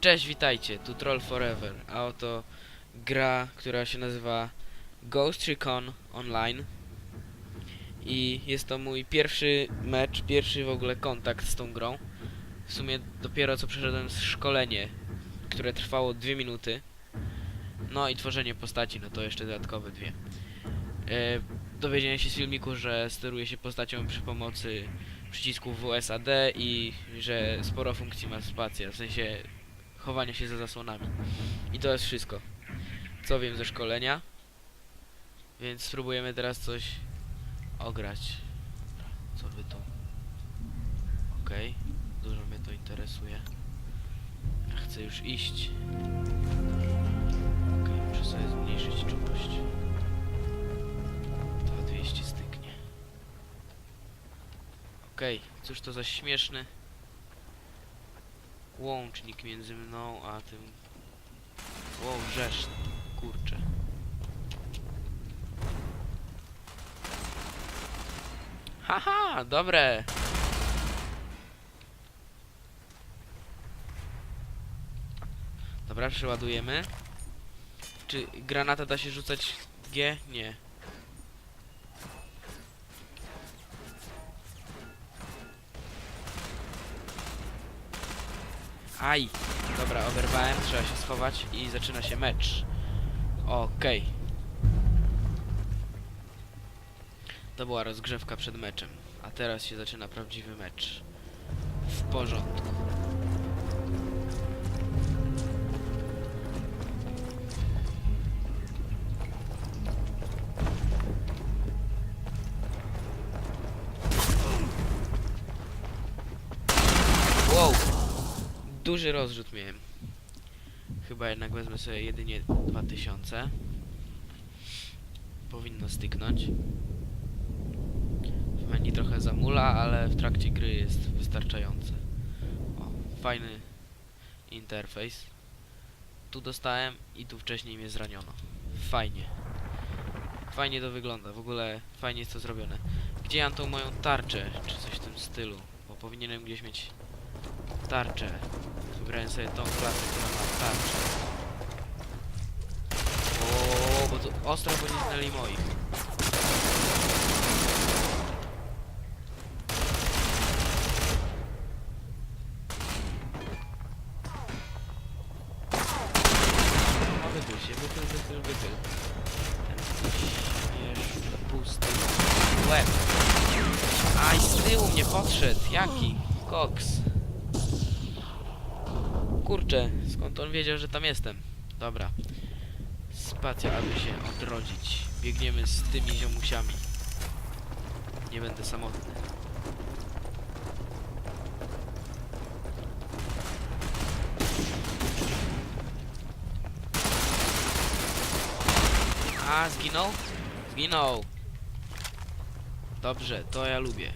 Cześć, witajcie, tu Troll Forever, a oto gra, która się nazywa Ghost Recon Online i jest to mój pierwszy mecz, pierwszy w ogóle kontakt z tą grą. W sumie dopiero co przeszedłem szkolenie, które trwało dwie minuty. No i tworzenie postaci, no to jeszcze dodatkowe dwie. E, dowiedziałem się z filmiku, że steruje się postacią przy pomocy przycisków WSAD i że sporo funkcji ma spacja, w sensie chowania się za zasłonami. I to jest wszystko, co wiem ze szkolenia. Więc spróbujemy teraz coś ograć. Co wy tu? Okej, dużo mnie to interesuje. Ja chcę już iść. Okej, muszę sobie zmniejszyć czułość. To 200 styknie. Okej, cóż to za śmieszny łącznik między mną a tym... O, wrzesz, kurczę. Haha, dobre! Dobra, przeładujemy. Czy granata da się rzucać G? Nie. Aj! Dobra, oberwałem, trzeba się schować i zaczyna się mecz. Okej. To była rozgrzewka przed meczem, a teraz się zaczyna prawdziwy mecz. W porządku. Duży rozrzut miałem. Chyba jednak wezmę sobie jedynie 2000. Powinno styknąć. W menu trochę zamula, ale w trakcie gry jest wystarczające. O, fajny interfejs. Tu dostałem i tu wcześniej mnie zraniono. Fajnie. Fajnie to wygląda, w ogóle fajnie jest to zrobione. Gdzie ja mam tą moją tarczę, czy coś w tym stylu? Bo powinienem gdzieś mieć tarczę. Wybrałem sobie tą klasę, która ma tarczę. O, bo tu ostro bo nie znali moich. No wychyl się, wychyl, wychyl, wychyl. Ten śmieszny, pusty łeb. Aj, z tyłu mnie podszedł. Jaki? Koks. Kurczę, skąd on wiedział, że tam jestem? Dobra. Spacja, aby się odrodzić. Biegniemy z tymi ziomusiami. Nie będę samotny. A, zginął? Zginął. Dobrze, to ja lubię.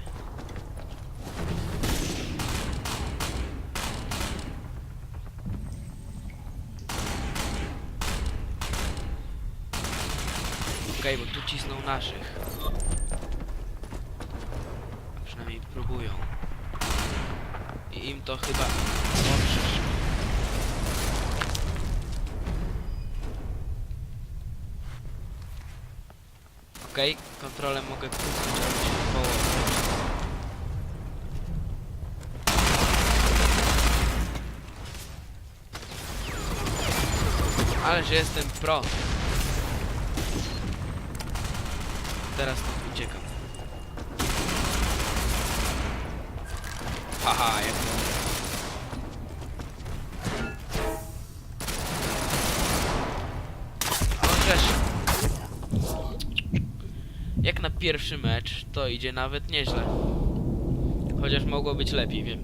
Okej, bo tu cisną naszych. A przynajmniej próbują. I im to chyba poprzesz. Okej, kontrolę mogę się położyć. Ależ jestem pro. Teraz stąd uciekam. Haha, jak to... Chociaż... Jak na pierwszy mecz, to idzie nawet nieźle. Chociaż mogło być lepiej, wiem.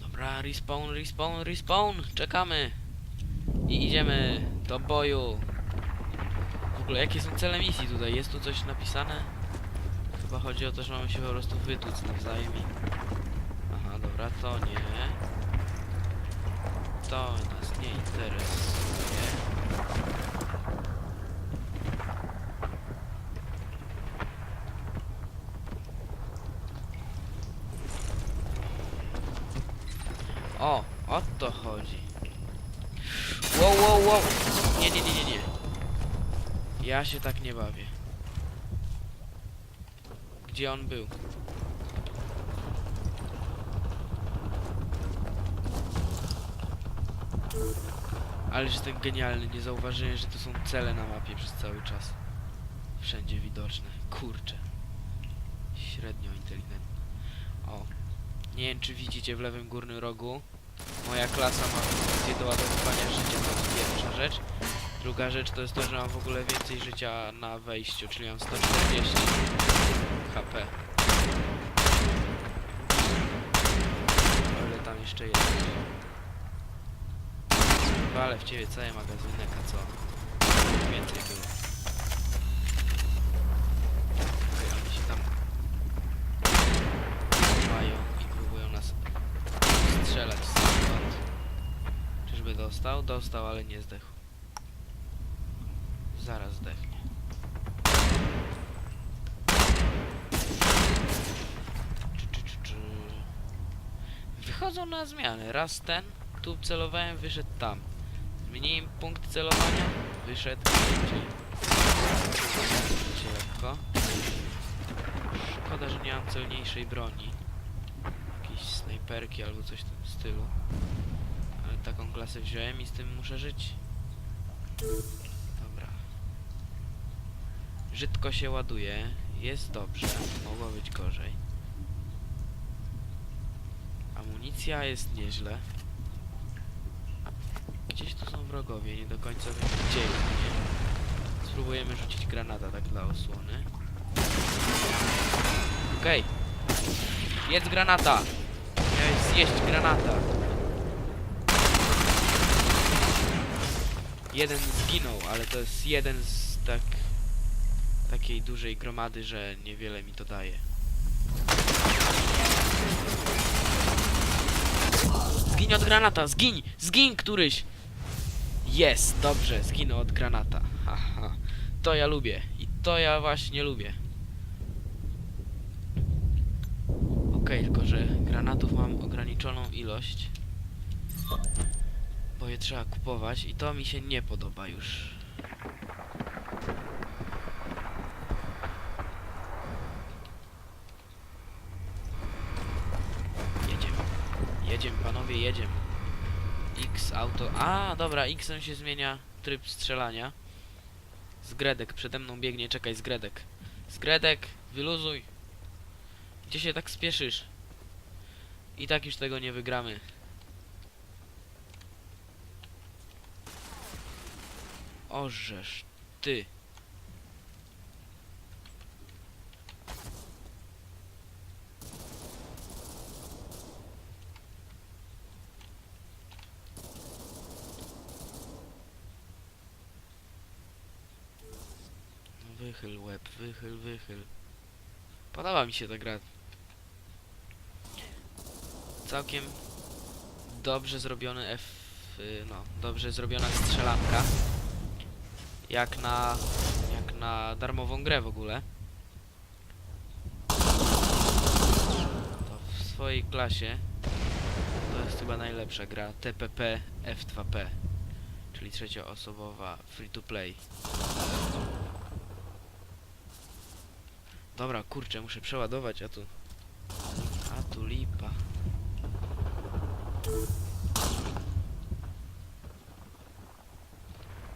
Dobra, respawn, respawn, respawn. Czekamy. I idziemy do boju. Ogóle jakie są cele misji tutaj? Jest tu coś napisane? Chyba chodzi o to, że mamy się po prostu wytłuc nawzajem. Aha, dobra, to nie. To nas nie interesuje. O, o to chodzi. Wow, wow, wow. Nie, nie, nie, nie, nie. Ja się tak nie bawię. Gdzie on był? Ale że ten genialny, nie zauważyłem, że to są cele na mapie przez cały czas. Wszędzie widoczne. Kurczę. Średnio inteligentne. O. Nie wiem, czy widzicie w lewym górnym rogu. Moja klasa ma funkcję doładowywania życia, to jest pierwsza rzecz. Druga rzecz to jest to, że mam w ogóle więcej życia na wejściu, czyli mam 140 HP. O ile tam jeszcze jest. Walę w ciebie cały magazynek, a co? Więcej było. Oni się tam chowają i próbują nas strzelać. Czyżby dostał? Dostał, ale nie zdechł. Zaraz zdechnie. Czy, czy, czy, czy. Wychodzą na zmianę. Raz ten, tu celowałem, wyszedł tam. Zmieniłem punkt celowania, wyszedł Się lekko. Szkoda, że nie mam celniejszej broni. Jakieś snajperki albo coś w tym stylu. Ale taką klasę wziąłem i z tym muszę żyć. Dobra. Żydko się ładuje. Jest dobrze. Mogło być gorzej. Amunicja jest nieźle. Gdzieś tu są wrogowie, nie do końca wiem gdzie nie? Spróbujemy rzucić granata tak dla osłony. Okej. Jest granata! Miałeś zjeść granata. Jeden zginął, ale to jest jeden z tak takiej dużej gromady, że niewiele mi to daje. Zgiń od granata, zgiń! Zgiń któryś! Jest, dobrze, zginął od granata. Haha. To ja lubię. I to ja właśnie lubię. Okej, tylko że granatów mam ograniczoną ilość. Bo je trzeba kupować i to mi się nie podoba już. Jedziemy. Jedziemy, panowie, jedziemy. X auto. A, dobra, X-em się zmienia tryb strzelania. Zgredek, przede mną biegnie, czekaj, Zgredek. Zgredek, wyluzuj. Gdzie się tak spieszysz? I tak już tego nie wygramy. Orzesz, ty. No Wychyl wychyl. Podoba mi się ta gra. Całkiem dobrze zrobiony F... y, no, dobrze zrobiona strzelanka. Jak na... jak na darmową grę w ogóle. To w swojej klasie to jest chyba najlepsza gra TPP F2P. Czyli trzecioosobowa free to play. Dobra, kurczę, muszę przeładować, a tu... A tu lipa.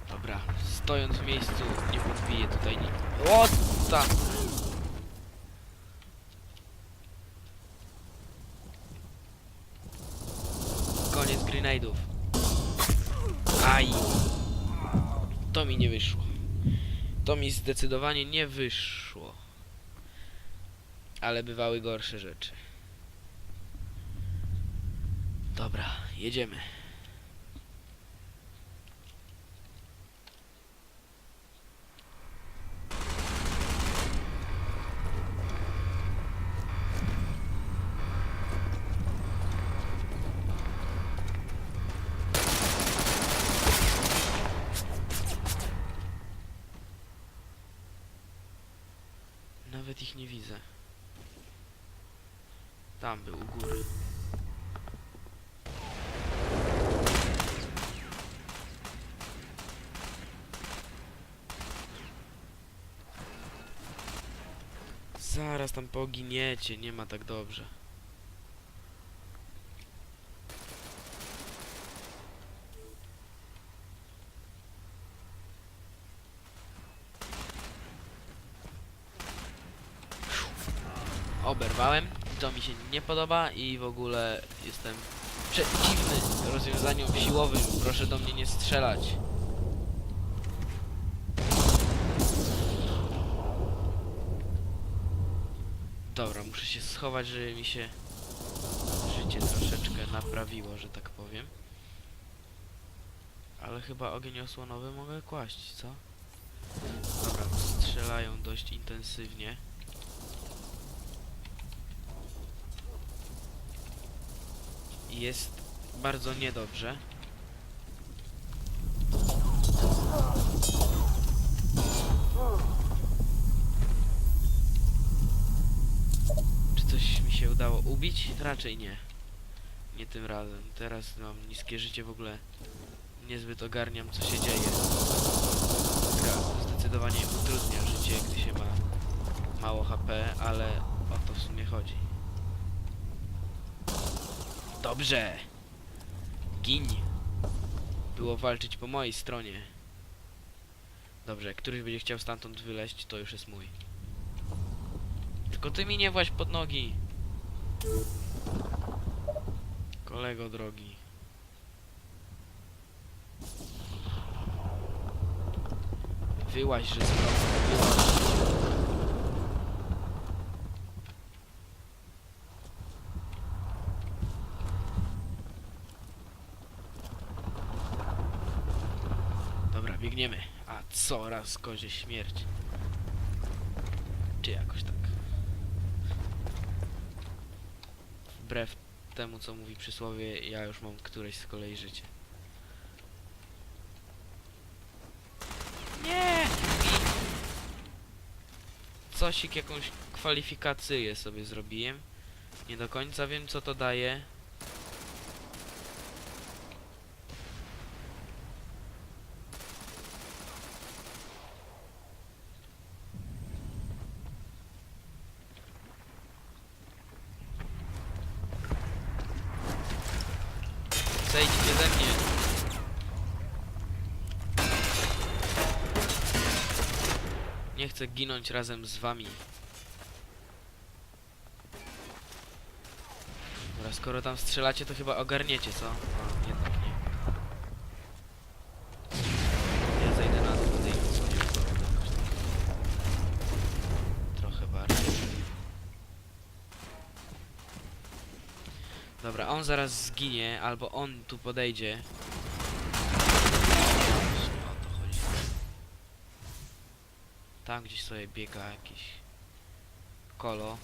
Dobra, stojąc w miejscu nie podbiję tutaj nic. O tam! Koniec grenade'ów. Aj! To mi nie wyszło. To mi zdecydowanie nie wyszło. Ale bywały gorsze rzeczy. Dobra, jedziemy. u góry. Zaraz tam poginiecie, nie ma tak dobrze. Nie podoba i w ogóle jestem przeciwny rozwiązaniom siłowym. Proszę do mnie nie strzelać. Dobra, muszę się schować, żeby mi się życie troszeczkę naprawiło, że tak powiem. Ale chyba ogień osłonowy mogę kłaść, co? Dobra, strzelają dość intensywnie. Jest bardzo niedobrze. Czy coś mi się udało ubić? Raczej nie. Nie tym razem. Teraz mam niskie życie w ogóle. Niezbyt ogarniam co się dzieje. Gra zdecydowanie utrudnia życie, gdy się ma mało HP, ale o to w sumie chodzi. Dobrze! Gin! Było walczyć po mojej stronie. Dobrze, któryś będzie chciał stamtąd wyleźć, to już jest mój. Tylko ty mi nie właź pod nogi. Kolego drogi. Wyłaź, że zrobię. Wyłaź. Dobra, biegniemy. A coraz kozie śmierć. Czy jakoś tak. Wbrew temu, co mówi przysłowie, ja już mam któreś z kolei życie. Nie! Cosik, jakąś kwalifikację sobie zrobiłem. Nie do końca wiem, co to daje. Zejdźcie ze mnie. Nie chcę ginąć razem z wami. Dobra, skoro tam strzelacie, to chyba ogarniecie, co? A, jednak nie. Ja zejdę na dół, jakoś tak. Trochę bardziej. Dobra, on zaraz zginie, albo on tu podejdzie. Tam gdzieś sobie biega jakiś kolo.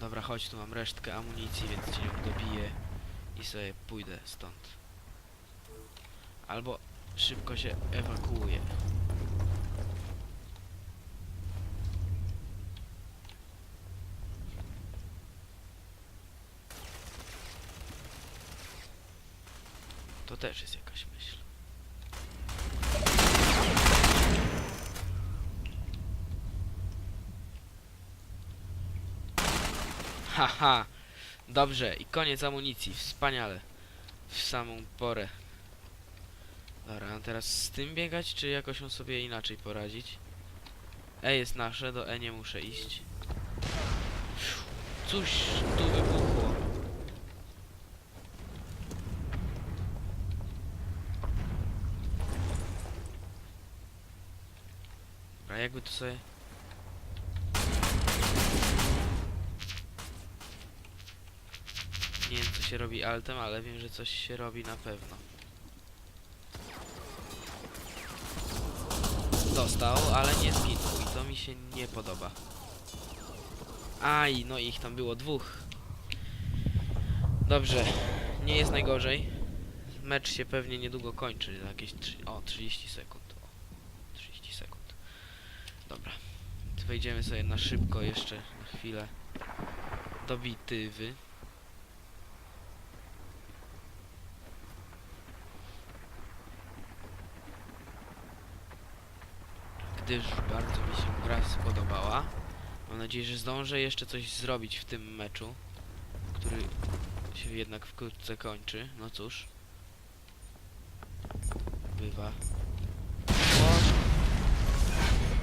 Dobra, chodź, tu mam resztkę amunicji, więc cię ją dobiję i sobie pójdę stąd. Albo szybko się ewakuuję. To też jest jakaś myśl. Haha, dobrze i koniec amunicji, wspaniale. W samą porę. Dobra, a teraz z tym biegać, czy jakoś on sobie inaczej poradzić? E jest nasze, do E nie muszę iść. Cóż tu wybuchło? Dobra, jakby to sobie... Nie wiem co się robi altem, ale wiem, że coś się robi na pewno. Dostał, ale nie zginął i to mi się nie podoba. Aj, no ich tam było dwóch. Dobrze, nie jest najgorzej. Mecz się pewnie niedługo kończy, za jakieś trzy, o 30 sekund. O, 30 sekund. Dobra, wejdziemy sobie na szybko jeszcze na chwilę do bitywy. Gdyż bardzo mi się gra spodobała. Mam nadzieję, że zdążę jeszcze coś zrobić w tym meczu, który się jednak wkrótce kończy. No cóż. Bywa.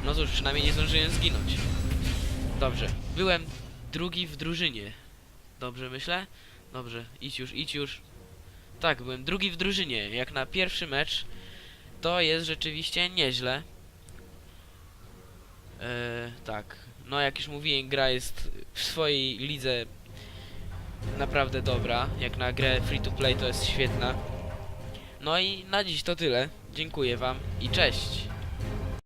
No cóż, przynajmniej nie zdążyłem zginąć. Dobrze. Byłem drugi w drużynie. Dobrze myślę? Dobrze, idź już, idź już. Tak, byłem drugi w drużynie. Jak na pierwszy mecz, to jest rzeczywiście nieźle. Eee, tak. No jak już mówiłem, gra jest w swojej lidze naprawdę dobra. Jak na grę free to play to jest świetna. No i na dziś to tyle. Dziękuję wam i cześć.